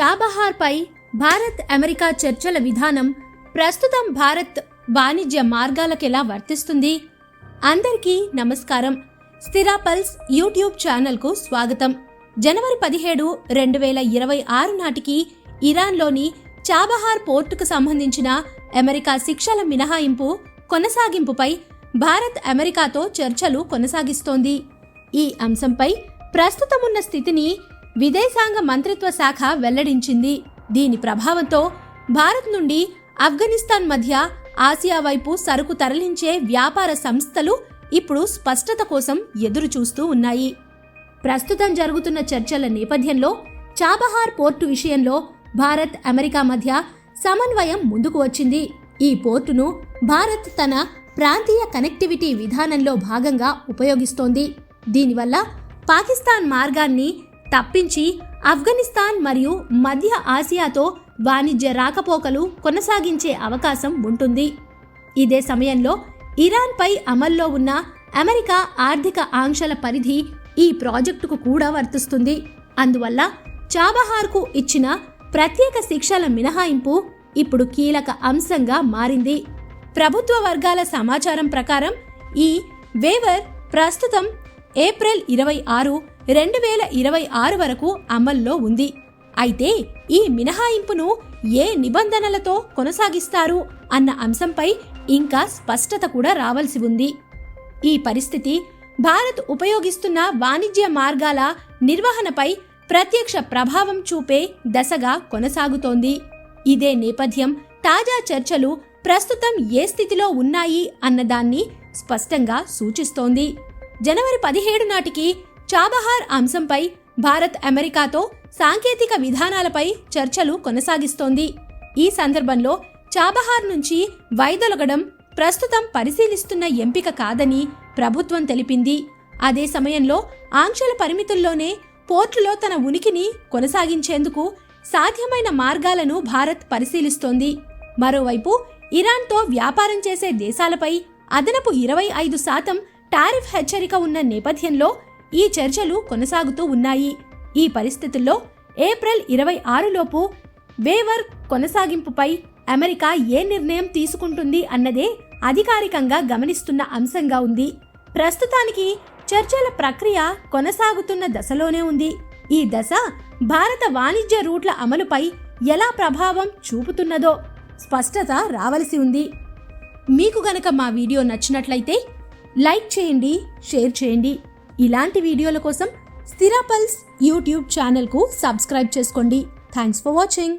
చాబహార్పై Bharat America చర్చల విధానం ప్రస్తుతం భారత్ వాణిజ్య మార్గాలకెలా వర్తిస్తుంది? అందరికీ నమస్కారం. స్థిరా పల్స్ యూట్యూబ్ ఛానల్కు స్వాగతం. జనవరి పదిహేడు రెండు వేల ఇరవై ఆరు నాటికి ఇరాన్లోని చాబహార్ పోర్టుకు సంబంధించిన అమెరికా శిక్షల మినహాయింపు కొనసాగింపుపై భారత్ అమెరికాతో చర్చలు కొనసాగిస్తోంది. ఈ అంశంపై ప్రస్తుతమున్న స్థితిని విదేశాంగ మంత్రిత్వ శాఖ వెల్లడించింది. దీని ప్రభావంతో భారత్ నుండి ఆఫ్ఘనిస్తాన్ మధ్య ఆసియా వైపు సరుకు తరలించే వ్యాపార సంస్థలు ఇప్పుడు స్పష్టత కోసం ఎదురు చూస్తూ ఉన్నాయి. ప్రస్తుతం జరుగుతున్న చర్చల నేపథ్యంలో చాబహార్ పోర్టు విషయంలో భారత్ అమెరికా మధ్య సమన్వయం ముందుకు వచ్చింది. ఈ పోర్టును భారత్ తన ప్రాంతీయ కనెక్టివిటీ విధానంలో భాగంగా ఉపయోగిస్తోంది. దీనివల్ల పాకిస్తాన్ మార్గాన్ని తప్పించి ఆఫ్ఘనిస్తాన్ మరియు మధ్య ఆసియాతో వాణిజ్య రాకపోకలు కొనసాగించే అవకాశం ఉంటుంది. ఇదే సమయంలో ఇరాన్పై అమల్లో ఉన్న అమెరికా ఆర్థిక ఆంక్షల పరిధి ఈ ప్రాజెక్టుకు కూడా వర్తిస్తుంది. అందువల్ల చాబహార్కు ఇచ్చిన ప్రత్యేక శిక్షల మినహాయింపు ఇప్పుడు కీలక అంశంగా మారింది. ప్రభుత్వ వర్గాల సమాచారం ప్రకారం ఈ వేవర్ ప్రస్తుతం ఏప్రిల్ ఇరవై ఆరు రెండు వేల ఇరవై ఆరు వరకు అమల్లో ఉంది. అయితే ఈ మినహాయింపును ఏ నిబంధనలతో కొనసాగిస్తారు అన్న అంశంపై ఇంకా స్పష్టత కూడా రావాల్సి ఉంది. ఈ పరిస్థితి భారత్ ఉపయోగిస్తున్న వాణిజ్య మార్గాల నిర్వహణపై ప్రత్యక్ష ప్రభావం చూపే దశగా కొనసాగుతోంది. ఇదే నేపథ్యం తాజా చర్చలు ప్రస్తుతం ఏ స్థితిలో ఉన్నాయి అన్నదాన్ని స్పష్టంగా సూచిస్తోంది. జనవరి పదిహేడు నాటికి చాబహార్ అంశంపై భారత్ అమెరికాతో సాంకేతిక విధానాలపై చర్చలు కొనసాగిస్తోంది. ఈ సందర్భంలో చాబహార్ నుంచి వైదొలగడం ప్రస్తుతం పరిశీలిస్తున్న ఎంపిక కాదని ప్రభుత్వం తెలిపింది. అదే సమయంలో ఆంక్షల పరిమితుల్లోనే పోర్టులో తన ఉనికిని కొనసాగించేందుకు సాధ్యమైన మార్గాలను భారత్ పరిశీలిస్తోంది. మరోవైపు ఇరాన్తో వ్యాపారం చేసే దేశాలపై అదనపు ఇరవై ఐదు శాతం టారిఫ్ హెచ్చరిక ఉన్న నేపథ్యంలో ఈ చర్చలు కొనసాగుతూ ఉన్నాయి. ఈ పరిస్థితుల్లో ఏప్రిల్ ఇరవై ఆరులోపు వేవర్ కొనసాగింపుపై అమెరికా ఏ నిర్ణయం తీసుకుంటుంది అన్నదే అధికారికంగా గమనిస్తున్న అంశంగా ఉంది. ప్రస్తుతానికి చర్చల ప్రక్రియ కొనసాగుతున్న దశలోనే ఉంది. ఈ దశ భారత వాణిజ్య రూట్ల అమలుపై ఎలా ప్రభావం చూపుతున్నదో స్పష్టత రావలసి ఉంది. మీకు గనక మా వీడియో నచ్చినట్లయితే లైక్ చేయండి షేర్ చేయండి. ఇలాంటి వీడియోల కోసం స్థిర పల్స్ యూట్యూబ్ ఛానల్కు సబ్స్క్రైబ్ చేసుకోండి. Thanks for watching